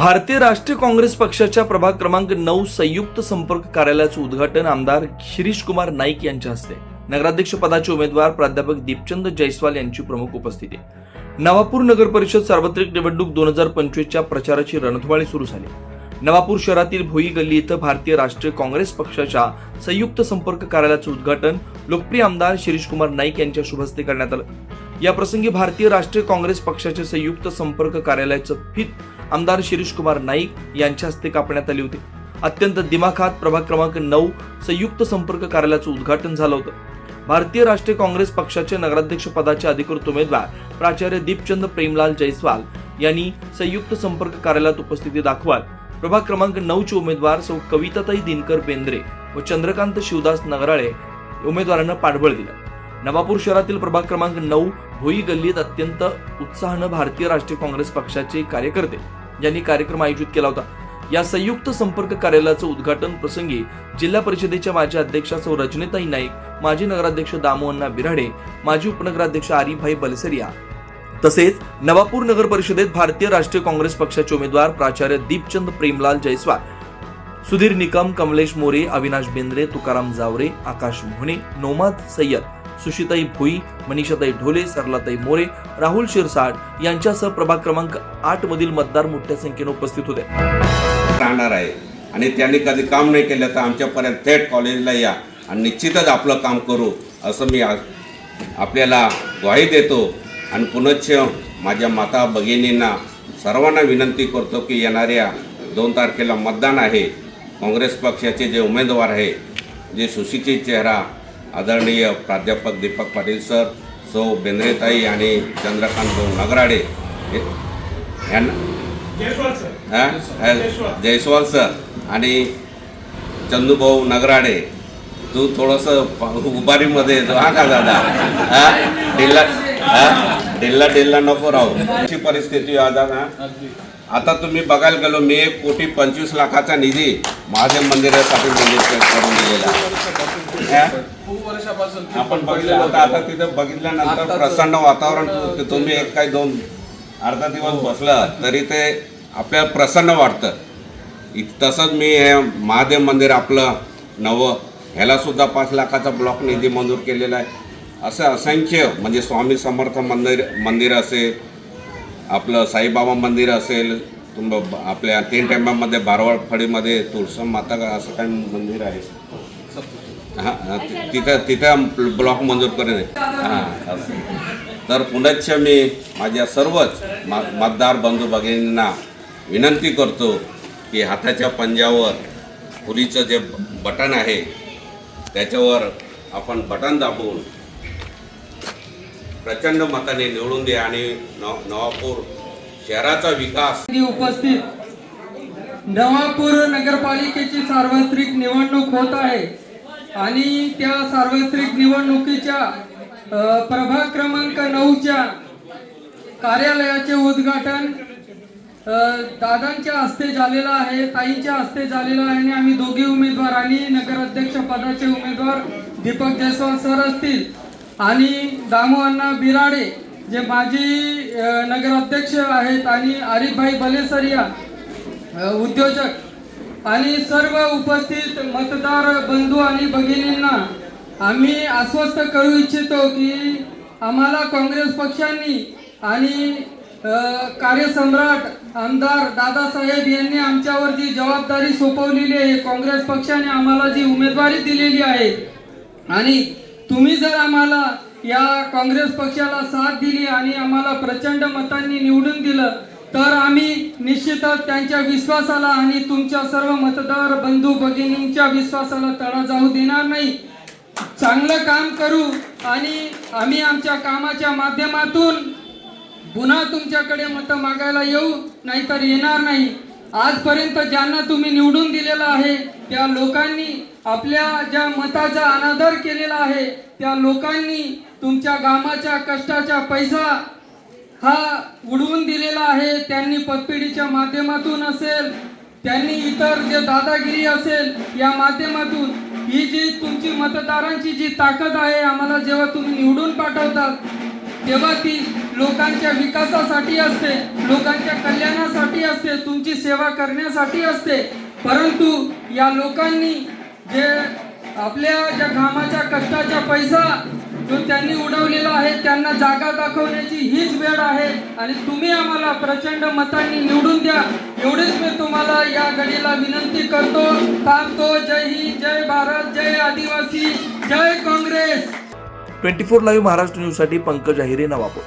भारतीय राष्ट्रीय काँग्रेस पक्षाच्या प्रभाग क्रमांक नऊ संयुक्त संपर्क कार्यालयाचं उद्घाटन आमदार शिरीष कुमार नाईक यांच्या हस्ते. नगराध्यक्ष पदाचे उमेदवार प्राध्यापक दीपचंद जयस्वाल यांची प्रमुख उपस्थिती. नवापूर नगर परिषद सार्वत्रिक निवडणूक दोन हजार पंचवीसच्या प्रचाराची रणधुमाळी सुरू झाली. नवापूर शहरातील भोई गल्ली इथं भारतीय राष्ट्रीय काँग्रेस पक्षाच्या संयुक्त संपर्क कार्यालयाचं उद्घाटन लोकप्रिय आमदार शिरीष कुमार नाईक यांच्या शुभहस्ते करण्यात आलं. या प्रसंगी भारतीय राष्ट्रीय काँग्रेस पक्षाचे संयुक्त संपर्क कार्यालयाचं फित आमदार शिरीष कुमार नाईक यांच्या हस्ते कापण्यात आली होती. अत्यंत दिमाखात प्रभाग क्रमांक नऊ संयुक्त संपर्क कार्यालयाचं उद्घाटन झालं होतं. भारतीय राष्ट्रीय काँग्रेस पक्षाचे नगराध्यक्ष पदाचे अधिकृत उमेदवार प्राचार्य दीपचंद प्रेमलाल जयस्वाल यांनी संयुक्त संपर्क कार्यालयात उपस्थिती दाखवत प्रभाग क्रमांक नऊचे उमेदवार सौ कविताताई दिनकर बेंद्रे व चंद्रकांत शिवदास नगराळे उमेदवारांना पाठबळ दिलं. नवापूर शहरातील प्रभाग क्रमांक नऊ भोई गल्लीत अत्यंत उत्साहानं भारतीय राष्ट्रीय काँग्रेस पक्षाचे कार्यकर्ते यांनी कार्यक्रम आयोजित केला होता. या संयुक्त संपर्क कार्यालयाचं उद्घाटन प्रसंगी जिल्हा परिषदेच्या माजी अध्यक्षा सौ. रजनीताई नाईक माजी नगराध्यक्ष दामोअण्णा बिराडे माजी उपनगराध्यक्ष आरिफभाई बलसरिया तसेच नवापूर नगर परिषदेत भारतीय राष्ट्रीय काँग्रेस पक्षाचे उमेदवार प्राचार्य दीपचंद प्रेमलाल जयस्वाल सुधीर निकम कमलेश मोरे अविनाश बेंद्रे तुकाराम जावरे आकाश मोहने नोमाद सय्यद सुशिताई भुई मनीषाताई ढोले सरलाताई मोरे राहुल शिरसाट यांच्यासह प्रभाग क्रमांक आठ मधील मतदार मोठ्या संख्येने उपस्थित होते. राहणार आहे. आणि त्यांनी कधी काम नाही केलं तर आमच्यापर्यंत थेट कॉलेजला या आणि निश्चितच आपलं काम करू असं मी आपल्याला ग्वाही देतो. आणि पुनश्च माझ्या माता भगिनींना सर्वांना विनंती करतो की येणाऱ्या दोन तारखेला मतदान आहे. काँग्रेस पक्षाचे जे उमेदवार आहे जे सुशिक्षित चेहरा आदरणीय प्राध्यापक दीपक पाटील सर सौ बेंद्रेताई आणि चंद्रकांत भाऊ नगराडे. हे- यांना जयस्वाल. सर आणि चंदूभाऊ नगराडे. तू थोडंसं उभारीमध्ये येतो हा का दादा? हा? ढिल्ला हा? ढिल्ला ढिल्ला नको राहू. अशी परिस्थिती आहे दादा. आता तुम्ही बघायला गेलो मी एक कोटी पंचवीस लाखाचा निधी महादेव मंदिरासाठी निधी करून दिलेला हा? आपण बघितलं आता आता तिथं बघितल्यानंतर प्रसन्न वातावरण तु- तुम्ही एक काही दोन अर्धा दिवस बसला तरी ते आपल्याला प्रसन्न वाटतं. इत- तसंच मी हे महादेव मंदिर आपलं नवं ह्याला सुद्धा पाच लाखाचा ब्लॉक निधी मंजूर केलेला आहे. असं असंख्य म्हणजे स्वामी समर्थ मंदिर मंदिर असेल आपलं साईबाबा मंदिर असेल तुम आपल्या तीन टायमामध्ये बारवाड फळीमध्ये तुळसा माता का असं काही मंदिर आहे. हां तिथं तिथं ब्लॉक मंजूर करेल हां तर पुनश्च मी माझ्या सर्वच मा मतदार बंधू भगिनींना विनंती करतो की हाताच्या पंजावर पुरीचं जे बटन आहे त्याच्यावर आपण बटन दाबून प्रचंड मताने निवडून दे आणि नवापूर शहराचा विकास उपस्थित नवापूर नगरपालिकेची सार्वत्रिक निवडणूक होत आहे. आणि त्या सार्वत्रिक निवडणुकीच्या प्रभाग क्रमांक नऊच्या कार्यालयाचे उद्घाटन दादांच्या हस्ते झालेलं आहे ताईंच्या हस्ते झालेलं आहे आणि आम्ही दोघे उमेदवार आणि नगराध्यक्ष पदाचे उमेदवार दीपक जयस्वाल सर असतील. आणि दामू अण्णा बिराडे जे माजी नगराध्यक्ष आहेत आणि आरिफभाई बलेसरिया उद्योजक. आणि सर्व उपस्थित मतदार बंधू आणि भगिनींना आम्ही आश्वस्त करू इच्छितो की आम्हाला काँग्रेस पक्षांनी आणि कार्यसम्राट आमदार दादासाहेब यांनी आमच्यावर जी जबाबदारी सोपवलेली आहे काँग्रेस पक्षाने आम्हाला जी उमेदवारी दिलेली आहे आणि तुम्ही जर आम्हाला या काँग्रेस पक्षाला साथ दिली आणि आम्हाला प्रचंड मतांनी निवडून दिलं तर आम्ही निश्चितच त्यांच्या विश्वासाला आणि तुमच्या सर्व मतदार बंधू भगिनींच्या विश्वासाला तडा जाऊ देणार नाही. चांगलं काम करू आणि आम्ही आमच्या कामाच्या माध्यमातून पुन्हा तुमच्याकडे मतं मागायला येऊ नाहीतर येणार नाही. आजपर्यंत ज्यांना तुम्ही निवडून दिलेलं आहे त्या लोकांनी आपल्या ज्या मताचा अनादर केलेला आहे त्या लोकांनी तुमच्या कामाच्या कष्टाचा पैसा हा उडवून दिलेला आहे. त्यांनी पतपिढीच्या माध्यमातून असेल त्यांनी इतर जे दादागिरी असेल या माध्यमातून ही जी तुमची मतदारांची जी ताकद आहे आम्हाला जेव्हा तुम्ही निवडून पाठवतात तेव्हा ती लोकांच्या विकासासाठी असते लोकांच्या कल्याणासाठी असते तुमची सेवा करण्यासाठी असते. परंतु या लोकांनी जे आपल्या ज्या घामाच्या कष्टाचा पैसा जो त्यांनी उडवलेला आहे त्यांना जागा दाखवण्याची हीच वेळ आहे. आणि तुम्ही आम्हाला प्रचंड मतांनी निवडून द्या. एवढेच मी तुम्हाला या घडीला विनंती करतो. थांबतो. जय हिंद जय भारत जय आदिवासी जय Congress. Twenty four live Maharashtra न्यूजसाठी पंकज अहिरे नवापूर.